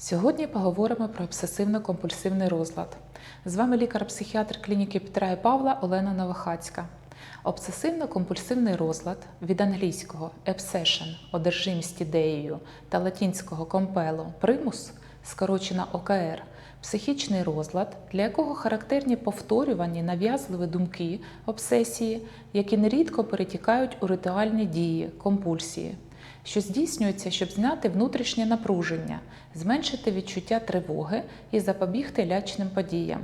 Сьогодні поговоримо про обсесивно-компульсивний розлад. З вами лікар-психіатр клініки Петра і Павла Олена Новохацька. Обсесивно-компульсивний розлад від англійського obsession – одержимість ідеєю та латінського компело – примус, скорочена ОКР, психічний розлад, для якого характерні повторювані нав'язливі думки, обсесії, які нерідко перетікають у ритуальні дії, компульсії що здійснюється, щоб зняти внутрішнє напруження, зменшити відчуття тривоги і запобігти лячним подіям.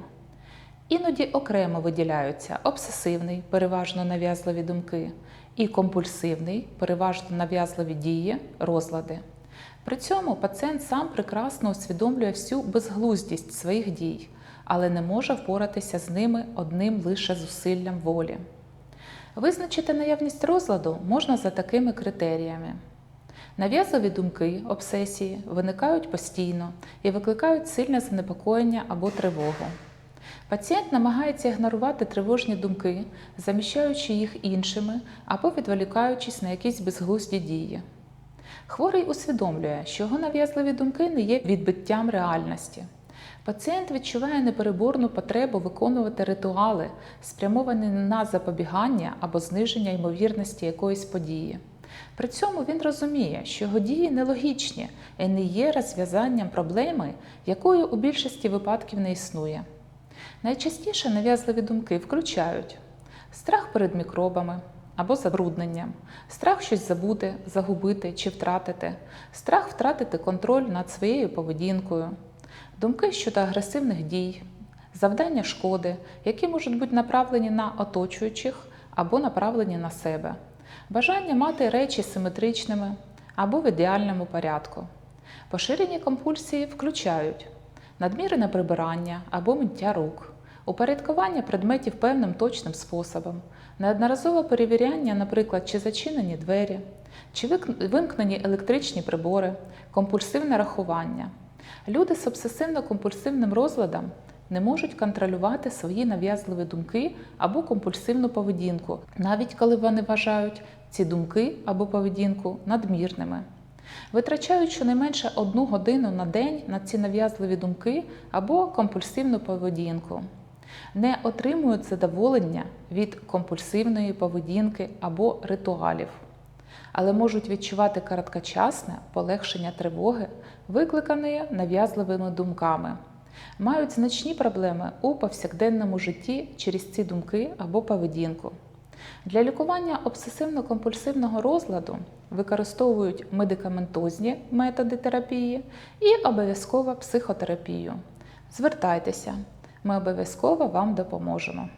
Іноді окремо виділяються обсесивний, переважно нав'язливі думки, і компульсивний, переважно нав'язливі дії, розлади. При цьому пацієнт сам прекрасно усвідомлює всю безглуздість своїх дій, але не може впоратися з ними одним лише зусиллям волі. Визначити наявність розладу можна за такими критеріями. Нав'язливі думки, обсесії виникають постійно і викликають сильне занепокоєння або тривогу. Пацієнт намагається ігнорувати тривожні думки, заміщаючи їх іншими або відволікаючись на якісь безглузді дії. Хворий усвідомлює, що його нав'язливі думки не є відбиттям реальності. Пацієнт відчуває непереборну потребу виконувати ритуали, спрямовані на запобігання або зниження ймовірності якоїсь події. При цьому він розуміє, що його дії нелогічні і не є розв'язанням проблеми, якої у більшості випадків не існує. Найчастіше нав'язливі думки включають страх перед мікробами або забрудненням, страх щось забути, загубити чи втратити, страх втратити контроль над своєю поведінкою, думки щодо агресивних дій, завдання шкоди, які можуть бути направлені на оточуючих або направлені на себе. Бажання мати речі симетричними або в ідеальному порядку. Поширені компульсії включають надмірене прибирання або миття рук, упорядкування предметів певним точним способом, неодноразове перевіряння, наприклад, чи зачинені двері, чи вимкнені електричні прибори, компульсивне рахування. Люди з обсесивно-компульсивним розладом не можуть контролювати свої нав'язливі думки або компульсивну поведінку, навіть коли вони вважають ці думки або поведінку надмірними. Витрачають щонайменше одну годину на день на ці нав'язливі думки або компульсивну поведінку, не отримують задоволення від компульсивної поведінки або ритуалів, але можуть відчувати короткочасне полегшення тривоги, викликаної нав'язливими думками мають значні проблеми у повсякденному житті через ці думки або поведінку. Для лікування обсесивно-компульсивного розладу використовують медикаментозні методи терапії і обов'язково психотерапію. Звертайтеся, ми обов'язково вам допоможемо.